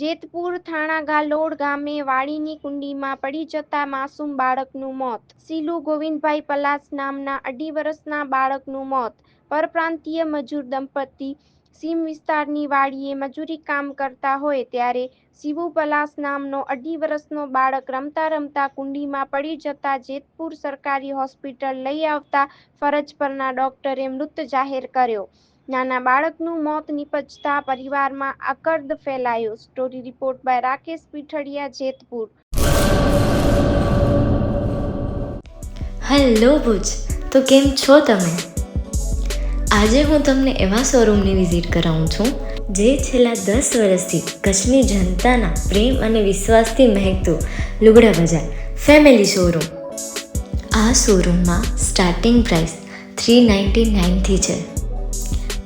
જેતપુર થાણા ગાલોડ ગામે વાડીની કુંડીમાં પડી જતા માસૂમ બાળકનું મોત. સીલુ ગોવિંદભાઈ પલાસ નામના અઢી વર્ષના બાળકનું મોત. પરપ્રાંતીય મજૂર દંપતી સીમ વિસ્તારની વાડીએ મજૂરી કામ કરતા હોય ત્યારે શિવુ પલાસ નામનો અઢી વર્ષનો બાળક રમતા રમતા કુંડીમાં પડી જતા જેતપુર સરકારી હોસ્પિટલ લઈ આવતા ફરજ પરના ડોક્ટરે મૃત જાહેર કર્યો. નાના બાળકનું મોત નિપજતા પરિવારમાં આકર્દ ફેલાયો. Story report by Rakesh Pithadiya, Jetpur. Hello Bhuj. તો કેમ છો તમે? આજે હું તમને એવા શોરૂમની વિઝિટ કરાવું છું, જે છેલ્લા દસ વર્ષથી કચ્છની જનતાના પ્રેમ અને વિશ્વાસથી મહેકતું લુગડા બજાર ફેમિલી શોરૂમ આ શોરૂમમાં સ્ટાર્ટિંગ પ્રાઇસ થ્રી નાઇન્ટી નાઇનથી છે.